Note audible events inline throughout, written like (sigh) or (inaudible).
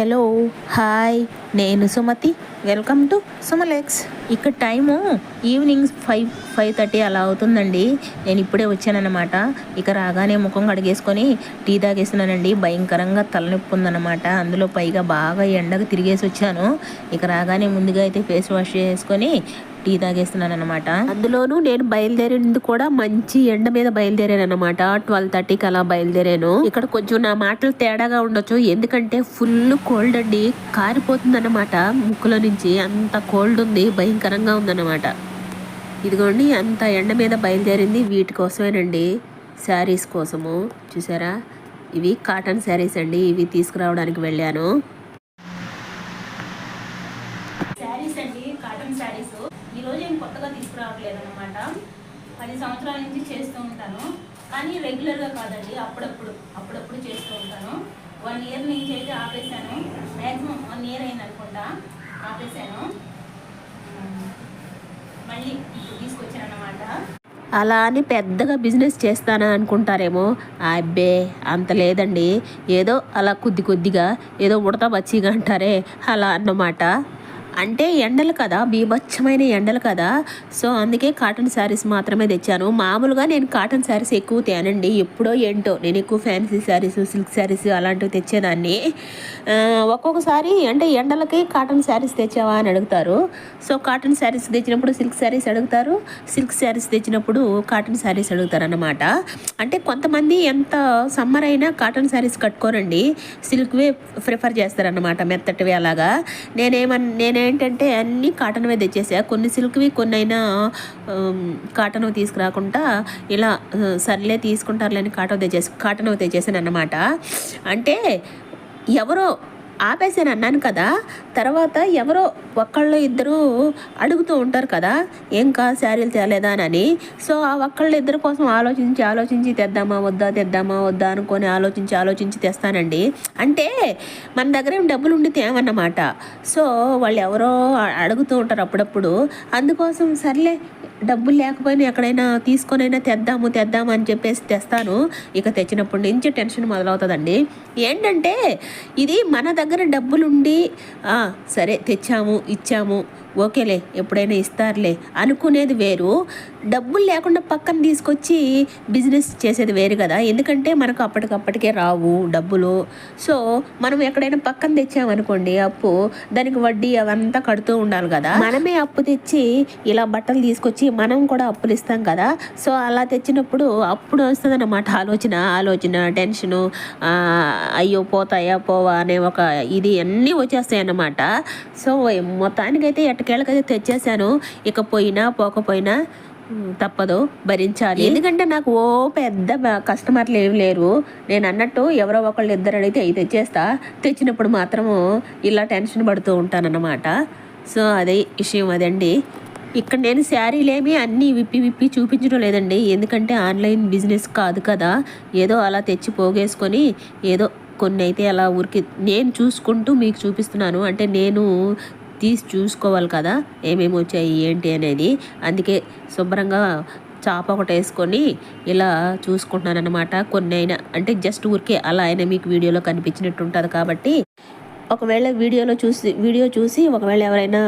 Hello hi నేను Sumathi. Welcome to సుమలెక్స్. ఇక్కడ time evening five five thirty అలా అవుతుందండి. నేను ఇప్పుడే వచ్చానన్నమాట. ఇక రాగానే ముఖం కడిగేసుకొని టీ తాగేస్తున్నానండి. భయంకరంగా తలనొప్పి ఉందన్నమాట అందులో పైగా బాగా ఎండకు తిరిగేసి వచ్చాను. ఇక రాగానే ముందుగా అయితే ఫేస్ వాష్ చేసుకొని టీ తాగేస్తున్నాను అనమాట అందులోనూ నేను బయలుదేరింది కూడా మంచి ఎండ మీద బయలుదేరాను అనమాట ట్వెల్వ్ థర్టీకి అలా బయలుదేరాను. ఇక్కడ కొంచెం నా మాటలు తేడాగా ఉండొచ్చు. ఎందుకంటే ఫుల్ కోల్డ్ అండి. కారిపోతుంది అనమాట ముక్కులో నుంచి. అంత కోల్డ్ ఉంది భయంకరంగా ఉందన్నమాట. ఇదిగోండి అంత ఎండ మీద బయలుదేరింది వీటి కోసమేనండి. శారీస్ కోసము. చూసారా? ఇవి కాటన్ శారీస్ అండి. ఇవి తీసుకురావడానికి వెళ్ళాను. శారీస్ అండి కాటన్ శారీస్. ఈరోజు ఏం కొత్తగా తీసుకురావట్లేదు అనమాట పది సంవత్సరాల నుంచి చేస్తూ ఉంటాను. కానీ రెగ్యులర్గా కాదండి అప్పుడప్పుడు అప్పుడప్పుడు చేస్తూ ఉంటాను. వన్ ఇయర్ నుంచి అయితే ఆపేశాను. మ్యాక్సిమం వన్ ఇయర్ అయింది అనుకుంటా ఆపేశాను. మళ్ళీ ఇప్పుడు తీసుకొచ్చాను అనమాట అలా అని పెద్దగా బిజినెస్ చేస్తానా అనుకుంటారేమో? అబ్బే అంత లేదండి. ఏదో అలా కొద్ది కొద్దిగా ఏదో ఉడతా బచ్చిగా అంటారే అలా అన్నమాట. అంటే ఎండలు కదా బీభత్సమైన ఎండలు కదా. సో అందుకే కాటన్ శారీస్ మాత్రమే తెచ్చాను. మామూలుగా నేను కాటన్ శారీస్ ఎక్కువ తేనండి. ఎప్పుడో ఏంటో నేను ఎక్కువ ఫ్యాన్సీ శారీస్ సిల్క్ శారీస్ అలాంటివి తెచ్చేదాన్ని. ఒక్కొక్కసారి అంటే ఎండలకి కాటన్ శారీస్ తెచ్చావా అని అడుగుతారు. సో కాటన్ శారీస్ తెచ్చినప్పుడు సిల్క్ శారీస్ అడుగుతారు. సిల్క్ శారీస్ తెచ్చినప్పుడు కాటన్ శారీస్ అడుగుతారు అన్నమాట అంటే కొంతమంది ఎంత సమ్మర్ అయినా కాటన్ శారీస్ కట్టుకోరండి. సిల్క్వే ప్రిఫర్ చేస్తారన్నమాట మెత్తటివి అలాగా. నేనేమన్నా నేనే నేనేంటంటే అన్నీ కాటన్వే తెచ్చేసా. కొన్ని సిల్క్వి కొన్ని అయినా కాటన్ తీసుకురాకుండా ఇలా సర్లే తీసుకుంటారులేని కాటన్ తెచ్చేసి కాటన్ తెచ్చేసాను అన్నమాట అంటే ఎవరో ఆపేసాను అన్నాను కదా. తర్వాత ఎవరో ఒక్కళ్ళు ఇద్దరు అడుగుతూ ఉంటారు కదా ఏం కా శారీలు తేలేదా? అని. సో ఆ ఒక్కళ్ళు ఇద్దరు కోసం ఆలోచించి ఆలోచించి తెద్దామా వద్దా తెద్దామా వద్దా అనుకొని ఆలోచించి ఆలోచించి తెస్తానండి. అంటే మన దగ్గర ఏం డబ్బులు ఉండి తేమన్నమాట. సో వాళ్ళు ఎవరో అడుగుతూ ఉంటారు అప్పుడప్పుడు. అందుకోసం సర్లే డబ్బులు లేకపోయినా ఎక్కడైనా తీసుకొనైనా తెద్దాము తెద్దాము అని చెప్పేసి తెస్తాను. ఇక తెచ్చినప్పటి నుంచి టెన్షన్ మొదలవుతుందండి. ఏంటంటే ఇది మన దగ్గర డబ్బులుండి సరే తెచ్చాము ఇచ్చాము ఓకేలే ఎప్పుడైనా ఇస్తారులే. అనుకునేది వేరు. డబ్బులు లేకుండా పక్కన తీసుకొచ్చి బిజినెస్ చేసేది వేరు కదా. ఎందుకంటే మనకు అప్పటికప్పటికే రావు డబ్బులు. సో మనం ఎక్కడైనా పక్కన తెచ్చామనుకోండి అప్పు దానికి వడ్డీ అవంతా కడుతూ ఉండాలి కదా. మనమే అప్పు తెచ్చి ఇలా బట్టలు తీసుకొచ్చి మనం కూడా అప్పులు ఇస్తాం కదా. సో అలా తెచ్చినప్పుడు అప్పుడు వస్తుంది అన్నమాట ఆలోచన ఆలోచన టెన్షను. అయ్యో పోతాయా పోవా అనే ఒక ఇది అన్నీ వచ్చేస్తాయి అన్నమాట సో మొత్తానికైతే ఎట్టకేళ్ళకైతే తెచ్చేసాను ఇక పోయినా పోకపోయినా తప్పదు. భరించాలి. ఎందుకంటే నాకు ఓ పెద్ద కస్టమర్లు ఏమి లేరు. నేను అన్నట్టు ఎవరో ఒకళ్ళు ఇద్దరు అడిగితే అవి తెచ్చేస్తా. తెచ్చినప్పుడు మాత్రము ఇలా టెన్షన్ పడుతూ ఉంటానన్నమాట. సో అదే విషయం అదండి. ఇక్కడ నేను శారీలేమి అన్నీ విప్పి విప్పి చూపించడం లేదండి. ఎందుకంటే ఆన్లైన్ బిజినెస్ కాదు కదా. ఏదో అలా తెచ్చి పోగేసుకొని ఏదో కొన్ని అయితే అలా ఊరికి నేను చూసుకుంటూ మీకు చూపిస్తున్నాను. అంటే నేను తీసి చూసుకోవాలి కదా ఏమేమి వచ్చాయి ఏంటి అనేది. అందుకే శుభ్రంగా చాప ఒకటి వేసుకొని ఇలా చూసుకుంటున్నాను అనమాట కొన్ని అయినా అంటే జస్ట్ ఊరికే అలా అయినా మీకు వీడియోలో కనిపించినట్టు ఉంటుంది కాబట్టి. ఒకవేళ వీడియోలో చూసి వీడియో చూసి ఒకవేళ ఎవరైనా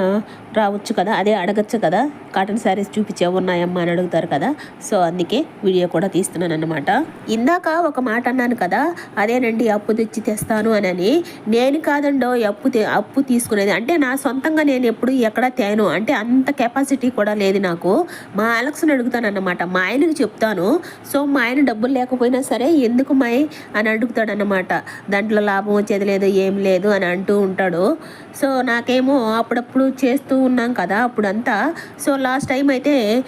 రావచ్చు కదా అదే అడగచ్చు కదా కాటన్ శారీస్ చూపించే ఉన్నాయమ్మా అని అడుగుతారు కదా సో అందుకే వీడియో కూడా తీస్తున్నాను అనమాట ఇందాక ఒక మాట అన్నాను కదా అదేనండి అప్పు తెచ్చి తెస్తాను అని నేను కాదండో అప్పు అప్పు తీసుకునేది. అంటే నా సొంతంగా నేను ఎప్పుడు ఎక్కడ తేను. అంటే అంత కెపాసిటీ కూడా లేదు నాకు. మా అలెక్స్ని అడుగుతాను అన్నమాట మా ఆయనకి చెప్తాను. సో మా ఆయన డబ్బులు లేకపోయినా సరే ఎందుకు మాయ్ అని అడుగుతాడనమాట దాంట్లో లాభం వచ్చేది లేదు ఏం లేదు అని అంటూ ఉంటాడు. సో నాకేమో అప్పుడప్పుడు చేస్తూ ఉన్నాం కదా అప్పుడంతా. సో లాస్ట్ టైం అయితే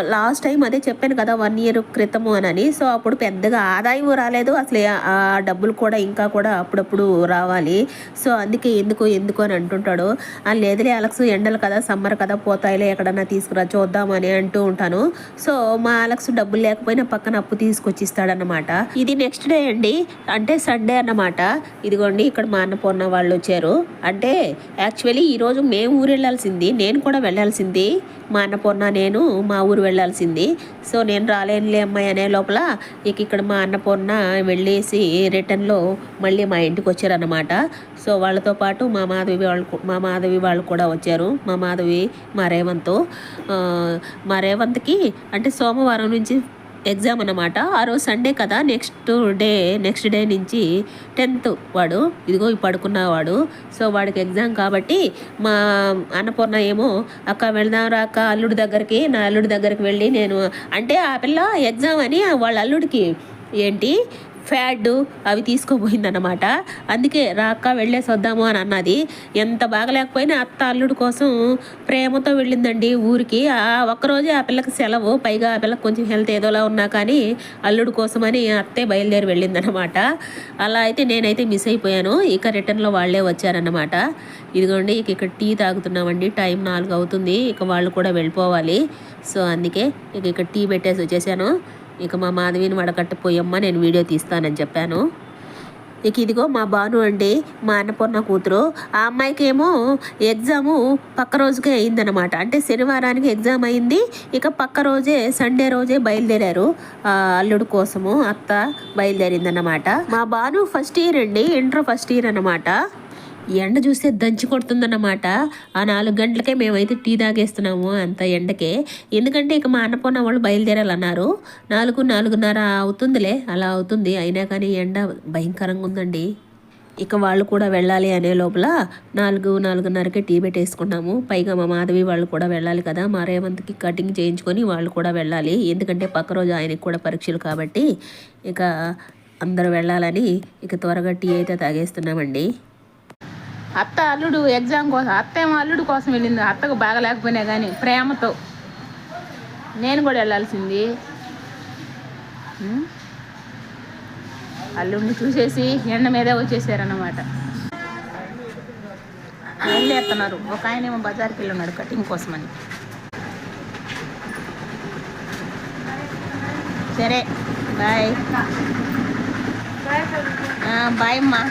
లాస్ట్ టైం అదే చెప్పాను కదా వన్ ఇయర్ క్రితము అని సో అప్పుడు పెద్దగా ఆదాయం రాలేదు. అసలు ఆ- డబ్బులు కూడా ఇంకా కూడా అప్పుడప్పుడు రావాలి. సో అందుకే ఎందుకు ఎందుకు అని అంటుంటాడు. ఆ లేదులే అలక్స్ ఎండలు కదా సమ్మర్ కదా పోతాయిలే ఎక్కడన్నా తీసుకురా చూద్దామని అంటూ ఉంటాను. సో మా అలక్స్ డబ్బులు లేకపోయినా పక్కన అప్పు తీసుకొచ్చి ఇస్తాడన్నమాట ఇది నెక్స్ట్ డే అండి. అంటే సండే అన్నమాట. ఇదిగోండి ఇక్కడ మా అన్నపూర్ణ వాళ్ళు వాళ్ళు వచ్చారు అంటే యాక్చువల్లీ ఈరోజు మేము ఊరు వెళ్ళాల్సింది నేను కూడా వెళ్ళాల్సింది మా అన్నపూర్ణ నేను మా ఊరు వెళ్ళాల్సింది. సో నేను రాలేనులే అమ్మాయి అనే లోపల ఇక ఇక్కడ మా అన్నపూర్ణ వెళ్ళేసి రిటర్న్లో మళ్ళీ మా ఇంటికి వచ్చారన్నమాట. సో వాళ్ళతో పాటు మా మాధవి వాళ్ళు మా మాధవి వాళ్ళు కూడా వచ్చారు. మా మాధవి మా రేవంత్. మా రేవంత్కి అంటే సోమవారం నుంచి ఎగ్జామ్ అనమాట ఆ రోజు సండే కదా నెక్స్ట్ డే నెక్స్ట్ డే నుంచి టెన్త్ వాడు ఇదిగో పడుకున్నవాడు సో వాడికి ఎగ్జామ్ కాబట్టి మా అన్నపూర్ణ ఏమో అక్క వెళ్దాం రా అక్క అల్లుడి దగ్గరికి నా అల్లుడి దగ్గరికి వెళ్ళి నేను అంటే ఆ పిల్ల ఎగ్జామ్ అని వాళ్ళ అల్లుడికి ఏంటి? ఫ్యాడ్ అవి తీసుకోపోయిందన్నమాట అందుకే రాక్క వెళ్ళేసి వద్దాము అని అన్నది. ఎంత బాగలేకపోయినా అత్త అల్లుడు కోసం ప్రేమతో వెళ్ళిందండి ఊరికి. ఆ ఒక్కరోజే ఆ పిల్లకి సెలవు. పైగా ఆ పిల్లకి కొంచెం హెల్త్ ఏదోలా ఉన్నా కానీ అల్లుడు కోసమని అత్తే బయలుదేరి వెళ్ళిందనమాట అలా అయితే నేనైతే మిస్ అయిపోయాను. ఇక రిటర్న్లో వాళ్ళే వచ్చారన్నమాట. ఇదిగోండి ఇక ఇక్కడ టీ తాగుతున్నామండి. టైం నాలుగు అవుతుంది. ఇక వాళ్ళు కూడా వెళ్ళిపోవాలి. సో అందుకే ఇక ఇక్కడ టీ పెట్టేసి వచ్చేసాను. ఇక మా మాధవిని వడకట్టిపోయమ్మ నేను వీడియో తీస్తానని చెప్పాను. ఇక ఇదిగో మా బాను అండి మా అన్నపూర్ణ కూతురు. ఆ అమ్మాయికి ఏమో ఎగ్జాము పక్క రోజుకే అయిందనమాట అంటే శనివారానికి ఎగ్జామ్ అయింది. ఇక పక్క రోజే సండే రోజే బయలుదేరారు. అల్లుడు కోసము అత్త బయలుదేరిందన్నమాట. మా బాను ఫస్ట్ ఇయర్ అండి ఇంటర్ ఫస్ట్ ఇయర్ అనమాట ఎండ చూస్తే దంచి కొడుతుందన్నమాట. ఆ నాలుగు గంటలకే మేమైతే టీ తాగేస్తున్నాము అంత ఎండకే. ఎందుకంటే ఇక మా అన్నపూర్ణ వాళ్ళు బయలుదేరాలన్నారు. నాలుగు నాలుగున్నర అవుతుందిలే అలా అవుతుంది. అయినా కానీ ఎండ భయంకరంగా ఉందండి. ఇక వాళ్ళు కూడా వెళ్ళాలి అనే లోపల నాలుగు నాలుగున్నరకే టీ పెట్టేసుకున్నాము. పైగా మా మాధవి వాళ్ళు కూడా వెళ్ళాలి కదా. మా రేవంత్కి కటింగ్ చేయించుకొని వాళ్ళు కూడా వెళ్ళాలి. ఎందుకంటే పక్క రోజు ఆయనకి కూడా పరీక్షలు కాబట్టి ఇక అందరూ వెళ్ళాలని ఇక త్వరగా టీ అయితే తాగేస్తున్నామండి. అత్త అల్లుడు ఎగ్జామ్ కోసం అత్త ఏమో అల్లుడు కోసం వెళ్ళింది. అత్తకు బాగా లేకపోయినా కానీ ప్రేమతో నేను కూడా వెళ్ళాల్సింది. అల్లుడిని చూసేసి ఎండ మీదే వచ్చేసారన్నమాట. వెళ్ళేస్తున్నారు ఒక ఆయన ఏమో బజార్కి వెళ్ళి ఉన్నాడు కటింగ్ కోసమని. సరే బాయ్. బాయ్ అమ్మా.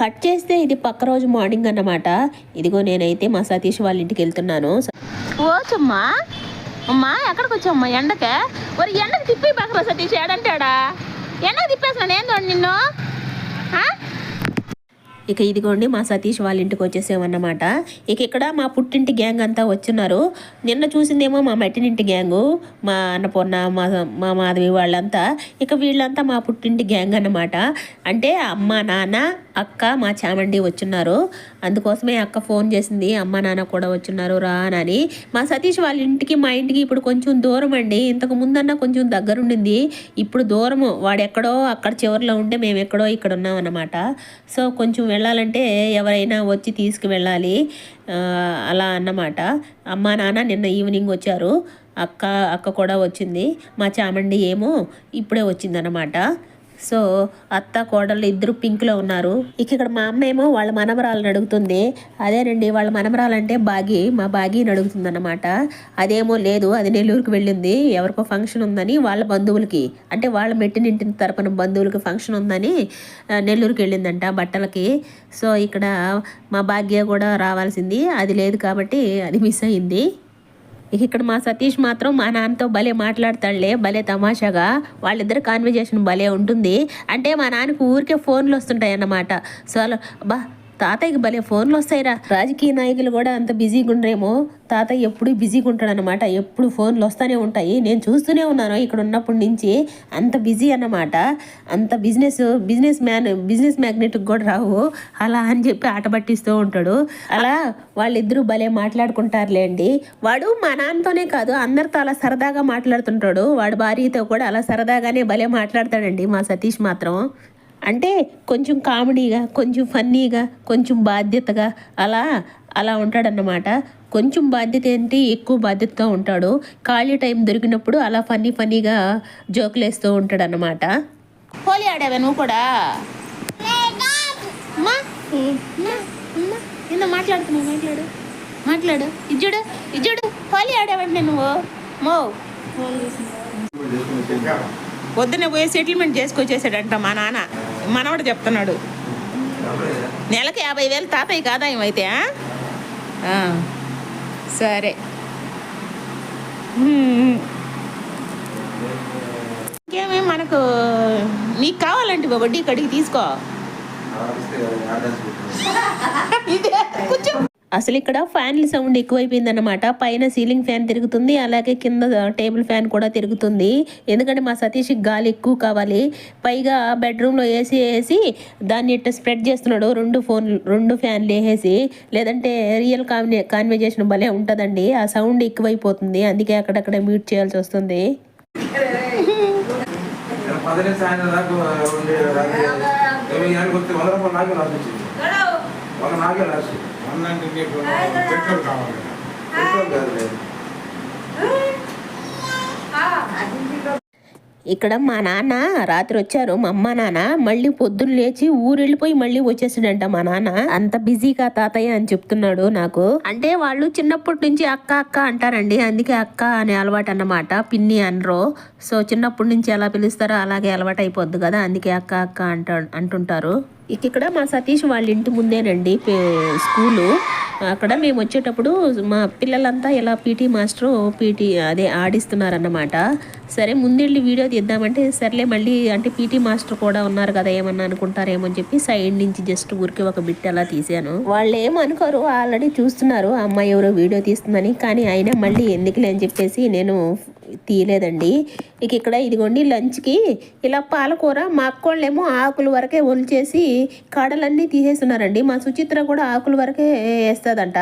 కట్ చేస్తే ఇది పక్క రోజు మార్నింగ్ అన్నమాట. ఇదిగో నేనైతే మా సతీష్ వాళ్ళ ఇంటికి వెళ్తున్నాను. ఓచమ్మా అమ్మా ఎక్కడికి వచ్చామ్మా ఎండకే? మరి ఎండకు తిప్పి పక్కన సతీష్ ఏడంటాడా? ఎండకు తిప్పేసినాను ఏందో నిన్ను? ఆ? ఇక ఇదిగోండి మా సతీష్ వాళ్ళ ఇంటికి వచ్చేసామన్నమాట. ఇక ఇక్కడ మా పుట్టింటి గ్యాంగ్ అంతా వచ్చున్నారు. నిన్న చూసిందేమో మా మెట్టినింటి గ్యాంగు మా అన్నపూర్ణ మా మా మాధవి వాళ్ళంతా. ఇక వీళ్ళంతా మా పుట్టింటి గ్యాంగ్ అన్నమాట. అంటే అమ్మ నాన్న అక్క మా చామండి వచ్చున్నారు. అందుకోసమే అక్క ఫోన్ చేసింది అమ్మ నాన్న కూడా వచ్చున్నారు రా అని మా సతీష్ వాళ్ళ ఇంటికి మా ఇంటికి ఇప్పుడు కొంచెం దూరం అండి. ఇంతకు ముందన్నా కొంచెం దగ్గరుండింది. ఇప్పుడు దూరము వాడు ఎక్కడో అక్కడ చివరిలో ఉంటే మేము ఎక్కడో ఇక్కడ ఉన్నాం అన్నమాట సో కొంచెం వెళ్ళాలంటే ఎవరైనా వచ్చి తీసుకువెళ్ళాలి. అలా అన్నమాట. అమ్మ నాన్న నిన్న ఈవినింగ్ వచ్చారు. అక్క అక్క కూడా వచ్చింది. మా చామండి ఏమో ఇప్పుడే వచ్చిందన్నమాట. సో అత్త కోడళ్ళు ఇద్దరు పింక్లో ఉన్నారు. ఇక ఇక్కడ మా అమ్మ ఏమో వాళ్ళ మనమరాలను అడుగుతుంది. అదేనండి వాళ్ళ మనమరాలంటే బాగి మా బాగిని అడుగుతుంది అనమాట అదేమో లేదు అది నెల్లూరుకి వెళ్ళింది ఎవరికో ఫంక్షన్ ఉందని వాళ్ళ బంధువులకి అంటే వాళ్ళ మెట్టినింటి తరపున బంధువులకి ఫంక్షన్ ఉందని నెల్లూరుకి వెళ్ళిందంట బట్టలకి. సో ఇక్కడ మా భాగ్య కూడా రావాల్సింది అది లేదు కాబట్టి అది మిస్ అయింది. ఇక్కడ మా సతీష్ మాత్రం మా నాన్నతో భలే మాట్లాడతాడులే భలే తమాషాగా. వాళ్ళిద్దరు కాన్వర్జేషన్ భలే ఉంటుంది. అంటే మా నాన్నకు ఊరికే ఫోన్లు వస్తుంటాయి అన్నమాట సో బా తాతయ్యకి భలే ఫోన్లు వస్తాయిరా. రాజకీయ నాయకులు కూడా అంత బిజీగా ఉండరేమో. తాతయ్య ఎప్పుడు బిజీగా ఉంటాడు అనమాట ఎప్పుడు ఫోన్లు వస్తూనే ఉంటాయి. నేను చూస్తూనే ఉన్నాను ఇక్కడ ఉన్నప్పటి నుంచి. అంత బిజీ అన్నమాట. అంత బిజినెస్ బిజినెస్ మ్యాన్ బిజినెస్ మ్యాగ్నెట్కి కూడా రావు. అలా అని చెప్పి ఆట పట్టిస్తూ ఉంటాడు. అలా వాళ్ళిద్దరూ భలే మాట్లాడుకుంటారులేండి. వాడు మా నాన్నతోనే కాదు అందరితో అలా సరదాగా మాట్లాడుతుంటాడు. వాడు భార్యతో కూడా అలా సరదాగానే భలే మాట్లాడతాడండి మా సతీష్ మాత్రం. అంటే కొంచెం కామెడీగా కొంచెం ఫన్నీగా కొంచెం బాధ్యతగా అలా అలా ఉంటాడన్నమాట. కొంచెం బాధ్యత ఏంటి? ఎక్కువ బాధ్యతగా ఉంటాడు. ఖాళీ టైం దొరికినప్పుడు అలా ఫన్నీ ఫన్నీగా జోకులు వేస్తూ ఉంటాడు అన్నమాట హోలీ ఆడావా నువ్వు కూడా? మాట్లాడుతున్నావు మాట్లాడు. మాట్లాడు. ఇజ్జుడు ఇజ్జుడు హోలీ ఆడావంటే నువ్వు. మో. పొద్దున్నే పోయి సెటిల్మెంట్ చేసుకొచ్చేసాడంట మా నాన్న. మనవడు చెప్తున్నాడు. నెలకి యాభై వేలు తాతయ్య ఆదాయం అయితే సరే. ఇంకేమి మనకు నీకు కావాలంటే వడ్డీ కడిగి తీసుకో. కూర్చో. అసలు ఇక్కడ ఫ్యాన్ల సౌండ్ ఎక్కువైపోయిందన్నమాట. పైన సీలింగ్ ఫ్యాన్ తిరుగుతుంది అలాగే కింద టేబుల్ ఫ్యాన్ కూడా తిరుగుతుంది. ఎందుకంటే మా సతీష్కి గాలి ఎక్కువ కావాలి. పైగా బెడ్రూమ్లో ఏసీ వేసి దాన్ని ఇట్లా స్ప్రెడ్ చేస్తున్నాడు. రెండు ఫోన్ రెండు ఫ్యాన్లు వేసేసి. లేదంటే రియల్ కాన్వే కాన్వర్జేషన్ భలే ఉంటుందండి. ఆ సౌండ్ ఎక్కువైపోతుంది. అందుకే అక్కడక్కడ మ్యూట్ చేయాల్సి వస్తుంది. పదిహేను నాకే పెట్రోల్ కావాలి. పెట్రోల్ కాదు ఇక్కడ మా నాన్న రాత్రి వచ్చారు మా అమ్మ నాన్న మళ్ళీ పొద్దున్న లేచి ఊరు వెళ్ళిపోయి మళ్ళీ వచ్చేసాడంట మా నాన్న. అంత బిజీగా తాతయ్య అని చెప్తున్నాడు నాకు. అంటే వాళ్ళు చిన్నప్పటి నుంచి అక్క అక్క అంటారండి. అందుకే అక్క అనే అలవాటు అన్నమాట. పిన్ని అనరు. సో చిన్నప్పటి నుంచి ఎలా పిలుస్తారో అలాగే అలవాటు అయిపోద్ది కదా. అందుకే అక్క అక్క అంట అంటుంటారు. ఇక్కడ మా సతీష్ వాళ్ళ ఇంటి ముందేనండి పే- స్కూలు. అక్కడ మేము వచ్చేటప్పుడు మా పిల్లలంతా ఇలా పీటీ మాస్టరు పీటీ అదే ఆడిస్తున్నారన్నమాట. సరే ముందెళ్ళి వీడియో తీద్దామంటే సర్లే మళ్ళీ అంటే పీటీ మాస్టర్ కూడా ఉన్నారు కదా ఏమన్నా అనుకుంటారేమో అని చెప్పి సైడ్ నుంచి జస్ట్ ఊరికి ఒక బిట్ అలా తీసాను. వాళ్ళు ఏమనుకోరు ఆల్రెడీ చూస్తున్నారు అమ్మాయి ఎవరో వీడియో తీస్తుందని. కానీ అయినా మళ్ళీ ఎందుకులే అని చెప్పేసి నేను తీయలేదండి. ఇక ఇక్కడ ఇదిగోండి లంచ్కి ఇలా పాలకూర మా అక్కోళ్ళేమో ఆకుల వరకే ఒలిచేసి కాడలన్నీ తీసేస్తున్నారండి. మా సుచిత్ర కూడా ఆకుల వరకే వేస్తుందంట.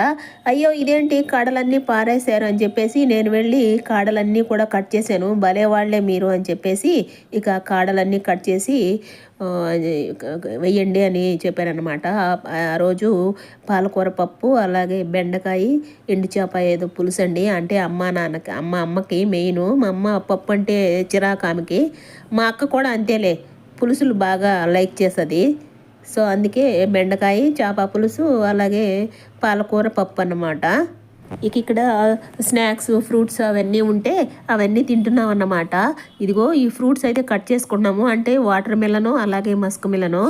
అయ్యో ఇదేంటి? కాడలన్నీ పారేశారు అని చెప్పేసి నేను వెళ్ళి కాడలన్నీ కూడా కట్ చేశాను. భలే వాళ్ళే మీరు అని చెప్పేసి ఇక కాడలన్నీ కట్ చేసి వెయ్యండి అని చెప్పారనమాట ఆ- ఆ రోజు పాలకూర పప్పు అలాగే బెండకాయ ఎండు చేప ఏదో పులుసు అండి అంటే అమ్మ నాన్నకి అమ్మ అమ్మకి మెయిన్ మా అమ్మ పప్పు అంటే చిరాకు ఆమెకి. మా అక్క కూడా అంతేలే పులుసులు బాగా లైక్ చేస్తుంది. సో అందుకే బెండకాయ చేప పులుసు అలాగే పాలకూర పప్పు అన్నమాట. ఇక ఇక్కడ స్నాక్స్ ఫ్రూట్స్ అవన్నీ ఉంటే అవన్నీ తింటున్నాం అన్నమాట. ఇదిగో ఈ ఫ్రూట్స్ అయితే కట్ చేసుకున్నాము. అంటే వాటర్ మిలను అలాగే మస్క్ మిలను.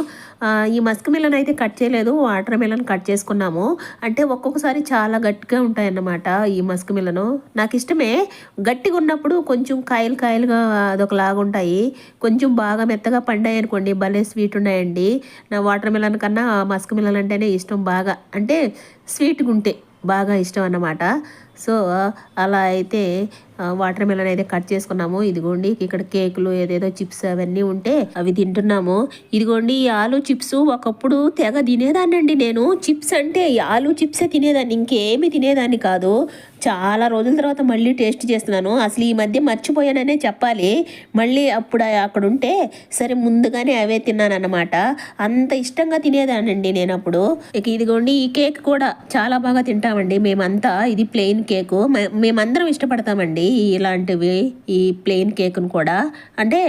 ఈ మస్క్ మిలన్ అయితే కట్ చేయలేదు. వాటర్ మిలన్ కట్ చేసుకున్నాము. అంటే ఒక్కొక్కసారి చాలా గట్టిగా ఉంటాయన్నమాట ఈ మస్క్ మిలను. నాకు ఇష్టమే. గట్టిగా ఉన్నప్పుడు కొంచెం కాయలు కాయలుగా అదొకలాగా ఉంటాయి. కొంచెం బాగా మెత్తగా పండాయి అనుకోండి. భలే స్వీట్ ఉన్నాయండి. నా వాటర్ మిలన్ కన్నా మస్క్ మిలన్ అంటేనే ఇష్టం బాగా. అంటే స్వీట్గా ఉంటే. బాగా ఇష్టం అన్నమాట. సో అలా అయితే వాటర్ మెలన్ అయితే కట్ చేసుకున్నాము. ఇదిగోండి ఇక్కడ కేకులు ఏదేదో చిప్స్ అవన్నీ ఉంటే అవి తింటున్నాము. ఇదిగోండి ఈ ఆలు చిప్స్ ఒకప్పుడు తెగ తినేదాన్నండి నేను. చిప్స్ అంటే ఈ ఆలు చిప్సే తినేదాన్ని ఇంకేమి తినేదాన్ని కాదు. చాలా రోజుల తర్వాత మళ్ళీ టేస్ట్ చేస్తున్నాను. అసలు ఈ మధ్య మర్చిపోయాననే చెప్పాలి. మళ్ళీ అప్పుడు అక్కడ ఉంటే సరే ముందుగానే అవే తిన్నానన్నమాట. అంత ఇష్టంగా తినేదానండి నేను అప్పుడు ఇక ఇదిగోండి ఈ కేక్ కూడా చాలా బాగా తింటామండి. మేమంతా ఇది ప్లెయిన్ కేకు మే- మేమందరం ఇష్టపడతామండి ఇలాంటివి ఈ ప్లెయిన్ కేక్ను కూడా. అంటే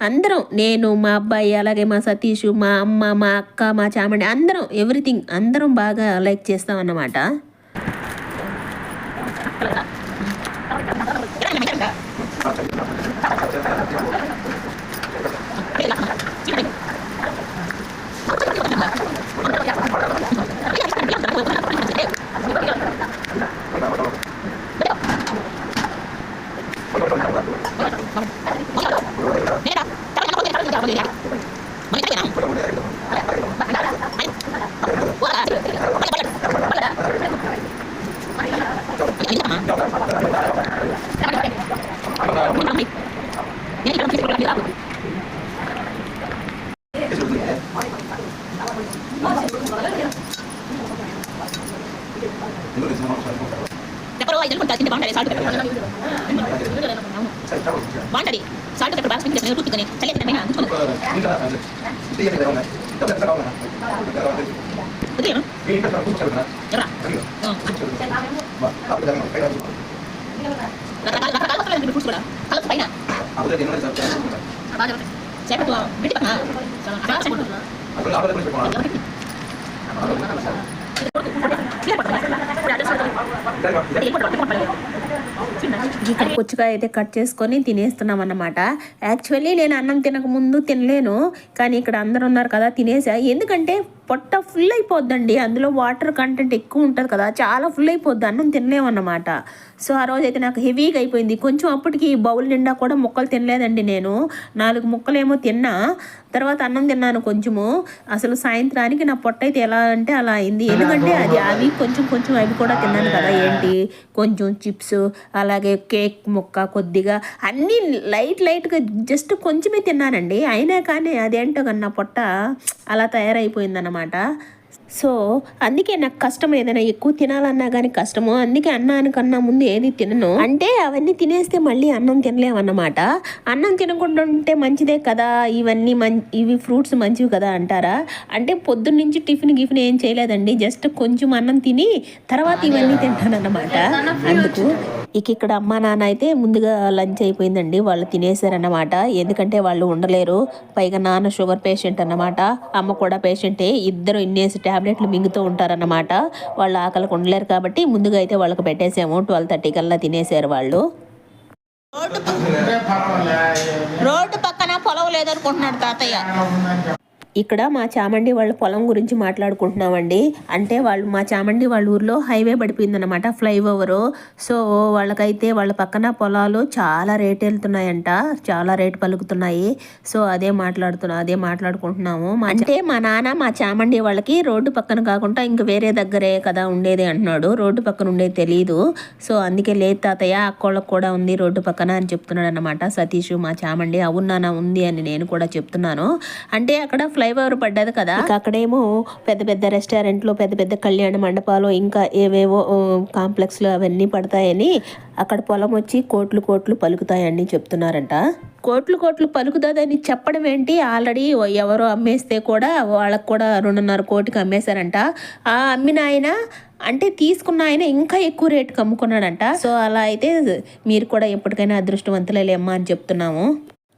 అందరం నేను మా అబ్బాయి అలాగే మా సతీష్ మా అమ్మ మా అక్క మా చామండి అందరం ఎవ్రీథింగ్ అందరం బాగా లైక్ చేస్తాం అన్నమాట Yeah. ఇక్కడ పుచ్చకాయ అయితే కట్ చేసుకొని తినేస్తున్నాం అన్నమాట యాక్చువల్లీ నేను అన్నం తినక ముందు తినలేను కానీ ఇక్కడ అందరు ఉన్నారు కదా తినేసా. ఎందుకంటే పొట్ట ఫుల్ అయిపోద్దండి. అందులో వాటర్ కంటెంట్ ఎక్కువ ఉంటుంది కదా చాలా ఫుల్ అయిపోద్ది. అన్నం తినలేమన్నమాట. సో ఆ రోజు అయితే నాకు హెవీగా అయిపోయింది. కొంచెం అప్పటికి బౌల్ నిండా కూడా ముక్కలు తినలేదండి నేను. నాలుగు ముక్కలేమో తిన్నా తర్వాత అన్నం తిన్నాను కొంచెము. అసలు సాయంత్రానికి నా పొట్ట అయితే ఎలా అంటే అలా అయింది. ఎందుకంటే అది అవి కొంచెం కొంచెం అవి కూడా తిన్నాను కదా ఏంటి? కొంచెం చిప్స్ అలాగే కేక్ ముక్క కొద్దిగా అన్నీ లైట్ లైట్గా జస్ట్ కొంచెమే తిన్నానండి. అయినా కానీ అదేంటో కన్నా నా పొట్ట అలా తయారైపోయిందన్నమాట. అనమాట సో అందుకే నాకు కష్టం ఏదైనా ఎక్కువ తినాలన్నా కానీ కష్టము. అందుకే అన్నానికన్నా ముందు ఏది తినను. అంటే అవన్నీ తినేస్తే మళ్ళీ అన్నం తినలేమన్నమాట అన్నం తినకుండా ఉంటే మంచిదే కదా? ఇవన్నీ మం ఇవి ఫ్రూట్స్ మంచివి కదా అంటారా? అంటే పొద్దున్న నుంచి టిఫిన్ గిఫిన్ ఏం చేయలేదండి. జస్ట్ కొంచెం అన్నం తిని తర్వాత ఇవన్నీ తింటానన్నమాట. అందుకు ఇక ఇక్కడ అమ్మా నాన్న అయితే ముందుగా లంచ్ అయిపోయిందండి. వాళ్ళు తినేసారన్నమాట. ఎందుకంటే వాళ్ళు ఉండలేరు. పైగా నాన్న షుగర్ పేషెంట్ అన్నమాట. అమ్మ కూడా పేషెంటే. ఇద్దరు ఇన్నేసి ట్యాబ్లెట్లు మింగుతూ ఉంటారన్నమాట. వాళ్ళు ఆకలికి ఉండలేరు కాబట్టి ముందుగా అయితే వాళ్ళకి పెట్టేసాము. ట్వెల్వ్ థర్టీ కల్లా తినేసారు వాళ్ళు. రోడ్డు పక్కన పొలం లేదనుకుంటున్నాడు తాతయ్య. ఇక్కడ మా చామండి వాళ్ళ పొలం గురించి మాట్లాడుకుంటున్నామండి. అంటే వాళ్ళు మా చామండి వాళ్ళ ఊర్లో హైవే పడిపోయిందనమాట ఫ్లైఓవరు. సో వాళ్ళకైతే వాళ్ళ పక్కన పొలాలు చాలా రేట్ వెళ్తున్నాయంట చాలా రేట్ పలుకుతున్నాయి. సో అదే మాట్లాడుతున్నా అదే మాట్లాడుకుంటున్నాము. అంటే మా నాన్న మా చామండి వాళ్ళకి రోడ్డు పక్కన కాకుండా ఇంక వేరే దగ్గరే కదా ఉండేది అంటున్నాడు. రోడ్డు పక్కన ఉండేది తెలియదు సో అందుకే లేదు తాతయ్య అక్కోళ్ళకు కూడా ఉంది రోడ్డు పక్కన అని చెప్తున్నాడు అనమాట సతీష్ మా చామండి. అవును ఉంది అని నేను కూడా చెప్తున్నాను. అంటే అక్కడ ఫ్లైఓవర్ పడ్డది కదా. అక్కడేమో పెద్ద పెద్ద రెస్టారెంట్లు పెద్ద పెద్ద కళ్యాణ మండపాలు ఇంకా ఏవేవో కాంప్లెక్స్లు అవన్నీ పడతాయని అక్కడ పొలం వచ్చి కోట్లు కోట్లు పలుకుతాయని చెప్తున్నారంట. కోట్లు కోట్లు పలుకుతుందని చెప్పడం ఏంటి? ఆల్రెడీ ఎవరో అమ్మేస్తే కూడా వాళ్ళకు కూడా రెండున్నర కోటికి అమ్మేశారంట. ఆ అమ్మిన ఆయన అంటే తీసుకున్న ఆయన ఇంకా ఎక్కువ రేటుకి అమ్ముకున్నాడంట. సో అలా అయితే మీరు కూడా ఎప్పటికైనా అదృష్టవంతులేమ్మా అని చెప్తున్నాము.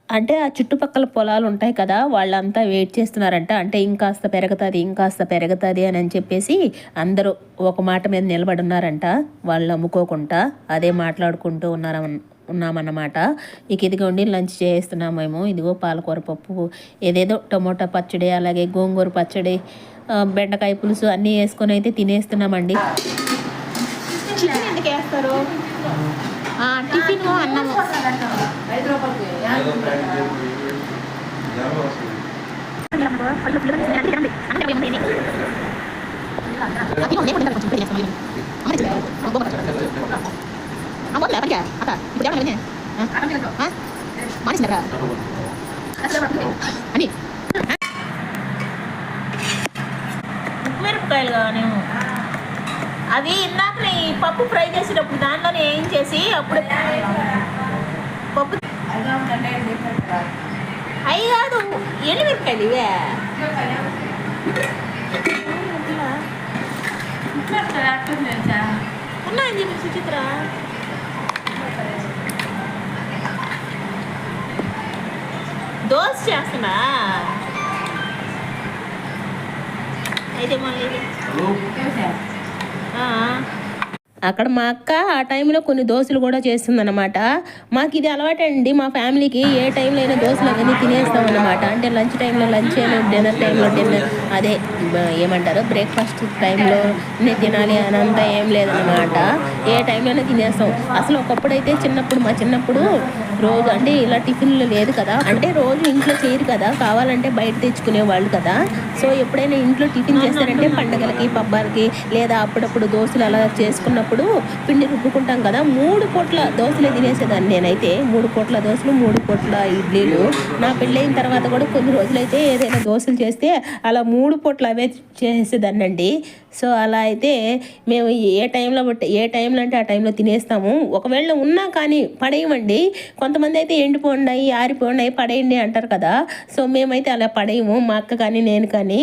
అంటే ఆ చుట్టుపక్కల పొలాలు ఉంటాయి కదా వాళ్ళంతా వెయిట్ చేస్తున్నారంట. అంటే ఇంకాస్త పెరుగుతుంది ఇంకాస్త పెరుగుతుంది అని అని చెప్పేసి అందరూ ఒక మాట మీద నిలబడి ఉన్నారంట వాళ్ళు అమ్ముకోకుండా అదే మాట్లాడుకుంటూ ఉన్నార ఉన్నామన్నమాట. ఇక ఇదిగోండి లంచ్ చేస్తున్నాము మేము ఇదిగో పాలకూర పప్పు ఏదేదో టమోటా పచ్చడి అలాగే గోంగూర పచ్చడి బెండకాయ పులుసు అన్నీ వేసుకొని అయితే తినేస్తున్నామండి. టిఫిన్ అన్నము ఏదో ప్యాకెట్ చేసి జ్వరం వస్తుంది. అని మిరపకాయలు కావాలేమో అవి ఇందాక ఈ పప్పు ఫ్రై చేసేటప్పుడు దాంట్లోనే ఏం చేసి అప్పుడు పప్పు అవి కాదు ఎండు మిరపకాయలు ఇవే ఉన్నాయని చెప్పి సుచిత్ర? దోశ చేస్తున్నా. అయితే మళ్ళీ. అక్కడ మా అక్క ఆ టైంలో కొన్ని దోశలు కూడా చేస్తుందన్నమాట. మాకు ఇది అలవాటండి మా ఫ్యామిలీకి ఏ టైంలో అయినా దోశలు అవన్నీ తినేస్తాం అన్నమాట అంటే లంచ్ టైంలో లంచ్ డిన్నర్ టైంలో డిన్నర్ అదే ఏమంటారు బ్రేక్ఫాస్ట్ టైంలో తినాలి అని అంతా ఏం లేదన్నమాట. ఏ టైంలోనే తినేస్తాం. అసలు ఒకప్పుడు అయితే చిన్నప్పుడు మా చిన్నప్పుడు రోజు అంటే ఇలా టిఫిన్లు లేదు కదా. అంటే రోజు ఇంట్లో చేయరు కదా. కావాలంటే బయట తెచ్చుకునే వాళ్ళు కదా. సో ఎప్పుడైనా ఇంట్లో టిఫిన్ చేస్తారంటే పండగలకి పబ్బాలకి లేదా అప్పుడప్పుడు దోశలు అలా చేసుకున్నప్పుడు పిండి రుబ్బుకుంటాం కదా. మూడు పూట్ల దోశలే తినేసేదాన్ని నేనైతే. మూడు పూట్ల దోశలు మూడు పూట్ల ఇడ్లీలు. నా పెళ్ళైన తర్వాత కూడా కొన్ని రోజులైతే ఏదైనా దోశలు చేస్తే అలా మూడు పూట్ల అవే చేసేదాన్ని అండి సో అలా అయితే మేము ఏ టైంలో బట్టి ఏ టైంలో అంటే ఆ టైంలో తినేస్తాము. ఒకవేళ ఉన్నా కానీ పడేయమండి. కొంత కొంతమంది అయితే ఎండిపోండాయి ఆరిపోండాయి పడేయండి అంటారు కదా. సో మేమైతే అలా పడేయము. మా అక్క కానీ నేను కానీ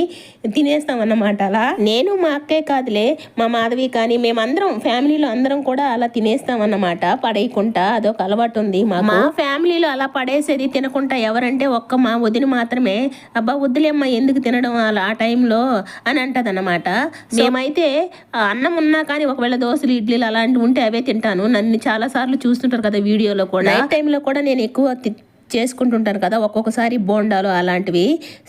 తినేస్తాం అన్నమాట అలా. నేను మా అక్కే కాదులే మా మాధవి కానీ మేమందరం ఫ్యామిలీలో అందరం కూడా అలా తినేస్తాం అన్నమాట పడేయకుండా. అదొక అలవాటు ఉంది మా మా ఫ్యామిలీలో అలా పడేసేది తినకుండా ఎవరంటే ఒక్క మా వదిన మాత్రమే. అబ్బా వద్దులేమ్మా ఎందుకు తినడం అలా ఆ టైంలో అని అంటదన్నమాట. మేమైతే అన్నం ఉన్నా కానీ ఒకవేళ దోశలు ఇడ్లీలు అలాంటివి ఉంటే అవే తింటాను. నన్ను చాలా సార్లు చూస్తుంటారు కదా వీడియోలో కూడా. నైట్ టైంలో కూడా నేను ఎక్కువ చేసుకుంటుంటాను కదా ఒక్కొక్కసారి బోండాలు అలాంటివి.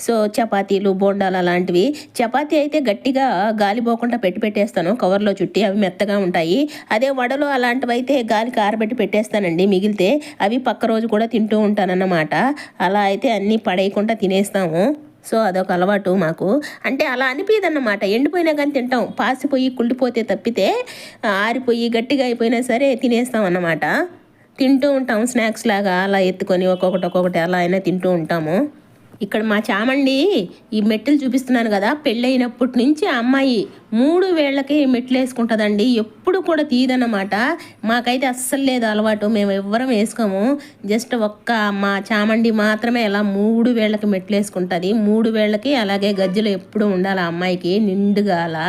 సో చపాతీలు బోండాలు అలాంటివి. చపాతీ అయితే గట్టిగా గాలి పోకుండా పెట్టి పెట్టేస్తాను కవర్లో చుట్టి అవి మెత్తగా ఉంటాయి. అదే వడలు అలాంటివి అయితే గాలికి ఆరబెట్టి పెట్టేస్తానండి మిగిలితే. అవి పక్క రోజు కూడా తింటూ ఉంటానన్నమాట. అలా అయితే అన్నీ పడేయకుండా తినేస్తాము. సో అదొక అలవాటు మాకు. అంటే అలా అనిపించదన్నమాట ఎండిపోయినా కానీ తింటాం. పాసిపోయి కుళ్ళిపోతే తప్పితే ఆరిపోయి గట్టిగా అయిపోయినా సరే తినేస్తాం అన్నమాట. తింటూ ఉంటాం స్నాక్స్ లాగా అలా ఎత్తుకొని ఒక్కొక్కటి ఒక్కొక్కటి అలా అయినా తింటూ ఉంటాము. ఇక్కడ మా చామండి ఈ మెట్టెలు చూపిస్తున్నాను కదా పెళ్ళైనప్పటి నుంచి అమ్మాయి మూడు వేళ్ళకి మెట్లు వేసుకుంటుందండి. ఎప్పుడు కూడా తీయదన్నమాట. మాకైతే అస్సలు లేదు అలవాటు మేము ఎవ్వరం వేసుకోము. జస్ట్ ఒక్క మా చామండి మాత్రమే అలా మూడు వేళ్ళకి మెట్లు వేసుకుంటుంది. మూడు వేళ్ళకి అలాగే గజ్జలు ఎప్పుడు ఉండాలి అమ్మాయికి నిండుగా అలా.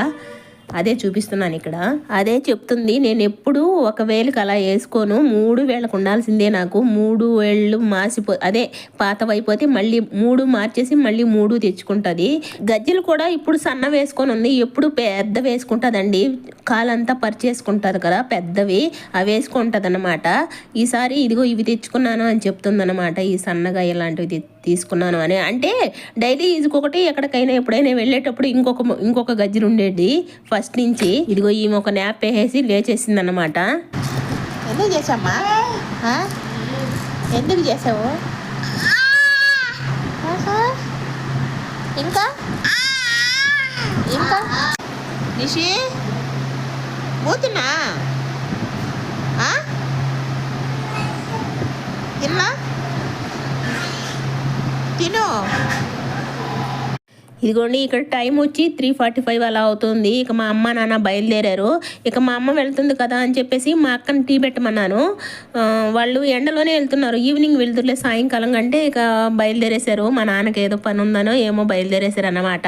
అదే చూపిస్తున్నాను ఇక్కడ. అదే చెప్తుంది నేను ఎప్పుడు ఒక వేలకు అలా వేసుకోను మూడు వేలకు ఉండాల్సిందే నాకు. మూడు వేళ్ళు మాసిపో అదే పాతవైపోతే మళ్ళీ మూడు మార్చేసి మళ్ళీ మూడు తెచ్చుకుంటుంది. గజ్జలు కూడా ఇప్పుడు సన్న వేసుకొని ఉంది ఎప్పుడు పెద్ద వేసుకుంటుందండి. కాలంతా పరిచేసుకుంటుంది కదా పెద్దవి. అవి వేసుకుంటుంది అనమాట ఈసారి ఇదిగో ఇవి తెచ్చుకున్నాను అని చెప్తుందనమాట ఈ సన్నగా ఇలాంటివి తీసుకున్నాను అని. అంటే డైలీ ఇదికొకటి ఎక్కడికైనా ఎప్పుడైనా వెళ్ళేటప్పుడు ఇంకొక ఇంకొక గజ్జలు ఉండేది ఫస్ట్ నుంచి ఇదిగో ఈమె ఒక న్యాప్ వేసేసి లేచేసింది అనమాట ఎందుకు చేసామ్మా ఎందుకు చేసావు? ఇంకా? ఇంకా? నిషి? పోతున్నా తిన్నా? తిను. ఇదిగోండి ఇక్కడ టైం వచ్చి త్రీ ఫార్టీ ఫైవ్ అలా అవుతుంది. ఇక మా అమ్మ నాన్న బయలుదేరారు. ఇక మా అమ్మ వెళ్తుంది కదా అని చెప్పేసి మా అక్కని టీ పెట్టమన్నాను. వాళ్ళు ఎండలోనే వెళ్తున్నారు. ఈవినింగ్ వెళ్తుర్లే సాయంకాలం కంటే ఇక బయలుదేరేశారు. మా నాన్నకి ఏదో పని ఉందనో ఏమో బయలుదేరేశారు అన్నమాట.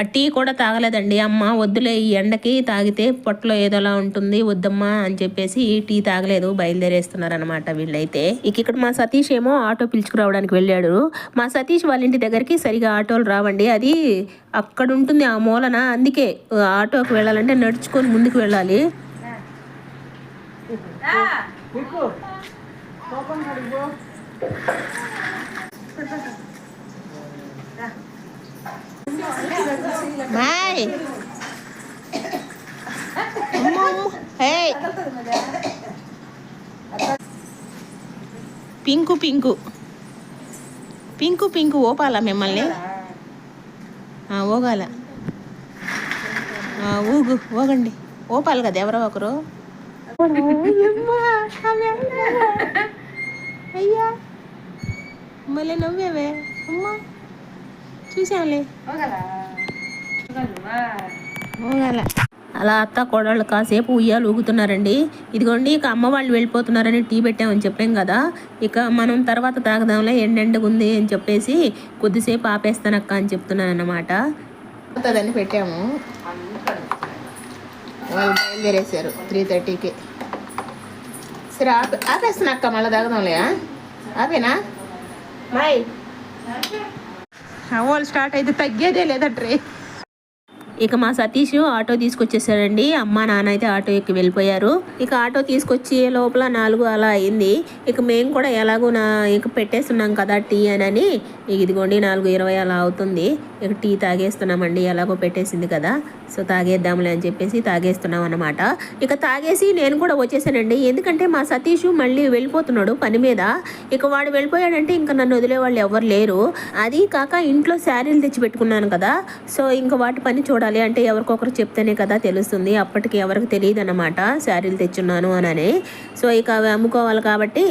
ఆ టీ కూడా తాగలేదండి. అమ్మ వద్దులే ఈ ఎండకి తాగితే పొట్టలో ఏదోలా ఉంటుంది వద్దమ్మా అని చెప్పేసి ఈ టీ తాగలేదు బయలుదేరేస్తున్నారు అనమాట వీళ్ళైతే. ఇక ఇక్కడ మా సతీష్ ఏమో ఆటో పిలుచుకురావడానికి వెళ్ళాడు. మా సతీష్ వాళ్ళ ఇంటి దగ్గరికి సరిగా ఆటోలు రావండి. అది అక్కడ ఉంటుంది ఆ మూలన. అందుకే ఆటోకి వెళ్ళాలంటే నడుచుకొని ముందుకు వెళ్ళాలి. మాయ్ పింకు పింకు. పింకు పింకు ఓపాలా మిమ్మల్ని? ఆ, ఊగు ఊగండి ఓపాలి కదా ఎవరో ఒకరు? (laughs) అయ్యా మళ్ళీ నవ్వేవే? అమ్మా చూసాంలే ఊగాల అలా అత్త కోడళ్ళు కాసేపు ఉయ్యాలు ఊగుతున్నారండి. ఇదిగోండి ఇక అమ్మ వాళ్ళు వెళ్ళిపోతున్నారని టీ పెట్టామని చెప్పాం కదా. ఇక మనం తర్వాత తాగదాంలే ఎండెండగా ఉంది అని చెప్పేసి కొద్దిసేపు ఆపేస్తానక్క అని చెప్తున్నాను అన్నమాట అవుతుందని పెట్టాము. వాళ్ళు బయలుదేరేసారు త్రీ థర్టీకి సరే ఆపే ఆపేస్తున్నా అక్క మళ్ళీ తాగదాంలే? ఆపేనా? బాయ్ వాళ్ళు స్టార్ట్ అయితే తగ్గేదే లేదట్రే. ఇక మా సతీష్ ఆటో తీసుకొచ్చేసాడండి అమ్మ నాన్న అయితే ఆటో ఎక్కి వెళ్ళిపోయారు. ఇక ఆటో తీసుకొచ్చే లోపల నాలుగు అలా అయింది. ఇక మేము కూడా ఎలాగో నా ఇక పెట్టేస్తున్నాం కదా టీ అని. ఇదిగోండి నాలుగు ఇరవై అలా అవుతుంది. ఇక టీ తాగేస్తున్నామండి ఎలాగో పెట్టేసింది కదా. సో తాగేద్దాంలే అని చెప్పేసి తాగేస్తున్నాం అనమాట ఇక తాగేసి నేను కూడా వచ్చేసానండి. ఎందుకంటే మా సతీష్ మళ్ళీ వెళ్ళిపోతున్నాడు పని మీద. ఇక వాడు వెళ్ళిపోయాడంటే ఇంకా నన్ను వదిలే వాళ్ళు ఎవరు లేరు. అది కాక ఇంట్లో శారీలు తెచ్చి పెట్టుకున్నాను కదా. సో ఇంకా వాటి పని చూడాలి అంటే ఎవరికొకరు చెప్తేనే కదా తెలుస్తుంది. అప్పటికి ఎవరికి తెలియదు అనమాట శారీలు తెచ్చున్నాను అని సో ఇక అవి అమ్ముకోవాలి కాబట్టి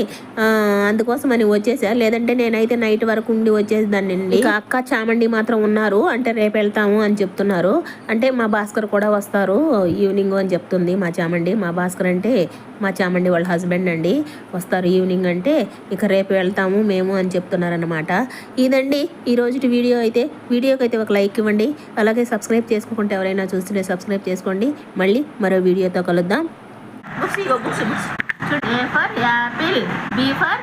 అందుకోసం అని వచ్చేసా. లేదంటే నేనైతే నైట్ వరకు ఉండి వచ్చేదాన్ని ఇక అక్క చామండి మాత్రం ఉన్నారు అన్నారు అంటే రేపు వెళ్తాము అని చెప్తున్నారు. అంటే మా భాస్కర్ కూడా వస్తారు. ఈవినింగ్ అని చెప్తుంది మా చామండి. మా భాస్కర్ అంటే మా చామండి వాళ్ళ హస్బెండ్ అండి. వస్తారు ఈవినింగ్ అంటే ఇక రేపు వెళ్తాము మేము అని చెప్తున్నారన్నమాట. ఇదండి ఈ రోజుటి వీడియో అయితే. వీడియోకి అయితే ఒక లైక్ ఇవ్వండి. అలాగే సబ్స్క్రైబ్ చేసుకోకుంటే ఎవరైనా చూస్తుంటే సబ్స్క్రైబ్ చేసుకోండి. మళ్ళీ మరో వీడియోతో కలుద్దాం. A for Apple for